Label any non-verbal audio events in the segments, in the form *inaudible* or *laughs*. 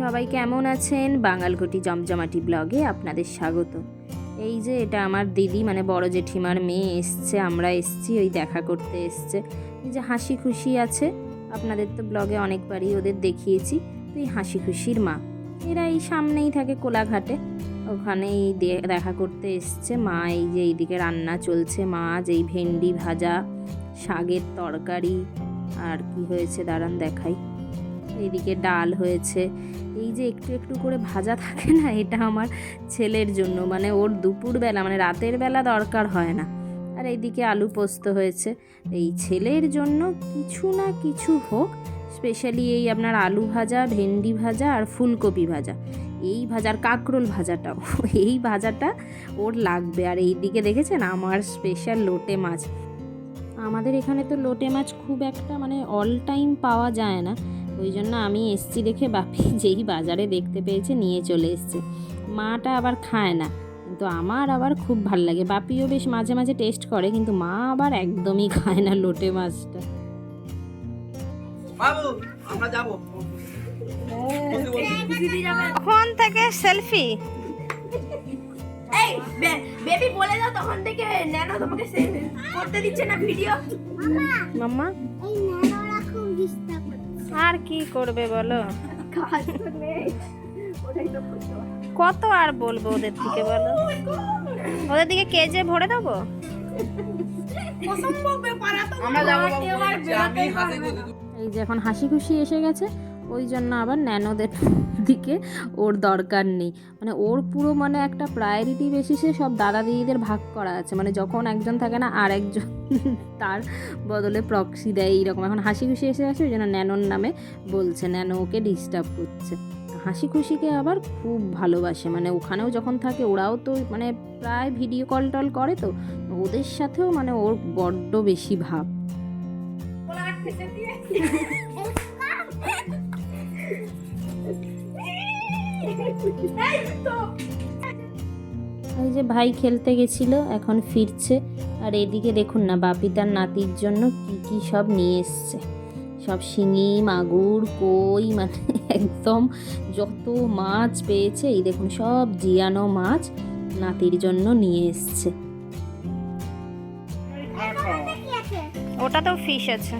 সবাই কেমন আছেন? বাঙালঘটি জমজমাটি ব্লগে আপনাদের স্বাগত। এই যে এটা আমার দিদি মানে বড় জেঠিমার মেয়ে এসছে, আমরা এসছি, ওই দেখা করতে এসছে। এই যে হাসি খুশি আছে, আপনাদের তো ব্লগে অনেকবারই ওদের দেখিয়েছি, তো এই হাসি খুশির মা। এরা এই সামনেই থাকে কোলাঘাটে, ওখানেই দেখা করতে এসছে। মা এই যে এইদিকে রান্না চলছে, মাছ, এই ভেন্ডি ভাজা শাকের তরকারি, আর কি হয়েছে দাঁড়ান দেখাই। এইদিকে ডাল হয়েছে। এই যে একটু একটু করে ভাজা থাকে না, এটা আমার ছেলের জন্য। মানে ওর দুপুরবেলা মানে রাতের বেলা দরকার হয় না। আর এইদিকে আলু পোস্ত হয়েছে। এই ছেলের জন্য কিছু না কিছু হোক স্পেশালি এই আপনার আলু ভাজা, ভেন্ডি ভাজা আর ফুলকপি ভাজা। এই ভাজার কাঁকরোল ভাজাটাও, এই ভাজাটা ওর লাগবে। আর এই দিকে দেখেছেন আমার স্পেশাল লোটে মাছ। আমাদের এখানে তো লোটে মাছ খুব একটা মানে অল টাইম পাওয়া যায় না। ওই জন্য আমি এসছি দেখে বাপি *laughs* যেই বাজারে দেখতে পেয়েছে নিয়ে চলে এসছে। মাটা আবার খায় না। কিন্তু আমার আবার খুব ভালো লাগে। বাপিও বেশ মাঝে মাঝে টেস্ট করে কিন্তু মা আবার একদমই *laughs* খায় না লোটে মাছটা। বাবু আমরা যাব। কখন থেকে সেলফি এই বেবি বলে দাও তখন থেকে ন্যানো তোমাকে করতে দিচ্ছে না ভিডিও মাম্মা এই ন্যানোরা খুব ডিস্টার্ব করছে আর কি করবে বলো। কত আর বলব ওদের দিকে বলো? ওদের দিকে কেজে ভরে দেবো? এই যে এখন হাসি খুশি এসে গেছে। ওই জন্য আবার ন্যানোদের দিকে ওর দরকার নেই। মানে ওর পুরো মানে একটা প্রায়োরিটি বেসিসে সব দাদা দিদিদের ভাগ করা আছে। মানে যখন একজন থাকে না আর একজন তার বদলে প্রক্সি দেয় এইরকম। এখন হাসি খুশি এসে গেছে ওই জন্য ন্যানোর নামে বলছে ন্যানো ওকে ডিস্টার্ব করছে। হাসি খুশিকে আবার খুব ভালোবাসে। মানে ওখানেও যখন থাকে ওরাও তো মানে প্রায় ভিডিও কল টল করে তো ওদের সাথেও মানে ওর বড্ড বেশি ভাব। *laughs* এই ওই যে ভাই খেলতে গেছিল এখন ফিরছে। আর এদিকে দেখুন না বাপি তার নাতির জন্য কি কি সব নিয়ে এসছে। সব শিঙি মাগুর কই মানে একদম যত মাছ পেয়েছে এই দেখুন সব জিয়ানো মাছ নাতির জন্য নিয়ে এসছে। ওটা তো ফিশ আছে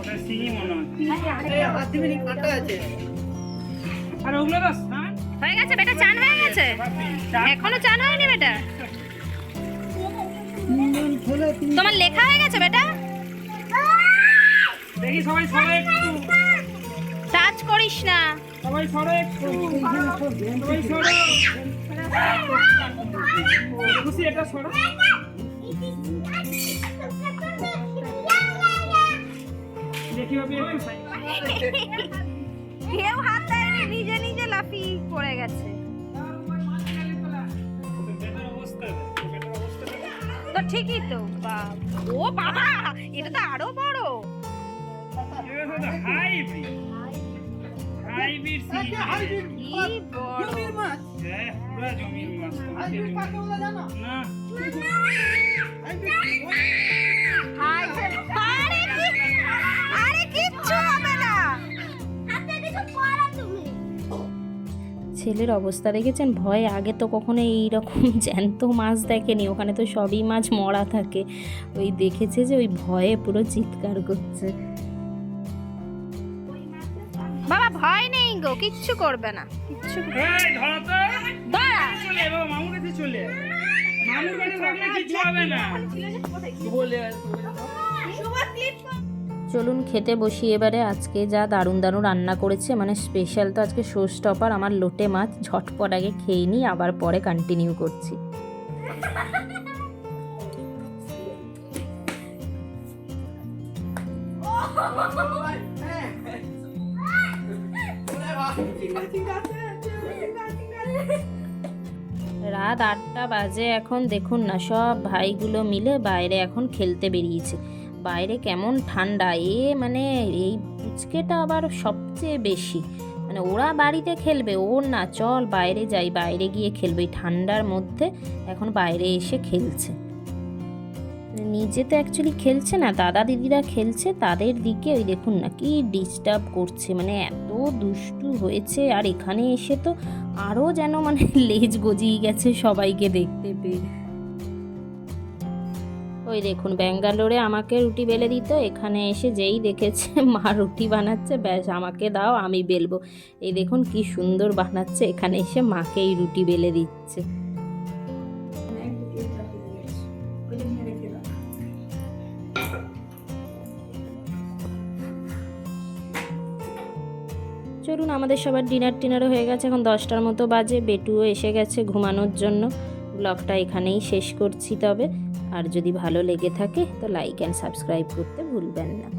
কাটা আছে। আর ওগুলো না স্নান। হয়ে গেছে বেটা চান হয়ে গেছে? এখনও চান হয়নি বেটা? তোমার লেখা হয়ে গেছে বেটা? দেখি সবাই সরে একটু। টাচ করিস না। সবাই সরে একটু। সবাই সরে। খুশি এটা সরো। দেখি ভাবি একটু। *laughs* কেউ হাত দেয়নি নিজে নিজে লাফি পড়ে গেছে। তো ঠিকই তো ও বাবা এটা তো আরও বড়। হাইব্রিড ছেলের অবস্থা দেখেছেন? ভয়ে আগে তো কখনো এইরকম *laughs* জ্যান্ত মাছ দেখেনি। ওখানে তো সবই মাছ মরা থাকে। ওই দেখেছে যে ওই ভয়ে পুরো চিৎকার করছে। বাবা ভয় নেই গো কিচ্ছু করবে না। কিচ্ছু চলে মামুর কাছে চলে আয়। মামুর কাছে থাকলে কিছু হবে না। বলে শুভ ক্লিপ। চলুন খেতে বসি এবারে। আজকে যা দারুণ দারুণ রান্না করেছে মানে স্পেশাল তো আজকে শো স্টপার আমার লোটে মাছ। ঝটপট আগে খেয়ে নিই, আবার পরে কন্টিনিউ করছি। রাত আটটা বাজে এখন, দেখুন না, সব ভাইগুলো মিলে বাইরে এখন খেলতে বেরিয়েছে। বাইরে কেমন ঠান্ডা? এ মানে এই পুচকেটা আবার সবচেয়ে বেশি। মানে ওরা বাড়িতে খেলবে, ওর না, চল বাইরে যাই, বাইরে গিয়ে খেলবে। এই ঠান্ডার মধ্যে এখন বাইরে এসে খেলছে। নিজে তো অ্যাকচুয়ালি খেলছে না, দাদা দিদিরা খেলছে, তাদের দিকে ওই দেখুন না কি ডিস্টার্ব করছে। মানে এত দুষ্টু হয়েছে, আর এখানে এসে তো আরও যেন মানে লেজ গজিয়ে গেছে সবাইকে দেখতে পেয়ে। ওই দেখুন, ব্যাঙ্গালোরে আমাকে রুটি বেলে দিত, এখানে এসে যেই দেখেছে, *laughs* মা রুটি বানাচ্ছে, ব্যাস, আমাকে দাও, আমি বেলবো। এই দেখুন, কি সুন্দর বানাচ্ছে, এখানে এসে মাকেই রুটি বেলে দিচ্ছে। চলুন, আমাদের সবার ডিনার টিনারও হয়ে গেছে, এখন দশটার মতো বাজে, বেটুও এসে গেছে ঘুমানোর জন্য। ব্লগটা এখানেই শেষ করছি তবে। আর যদি ভালো লেগে থাকে তো লাইক অ্যান্ড সাবস্ক্রাইব করতে ভুলবেন না।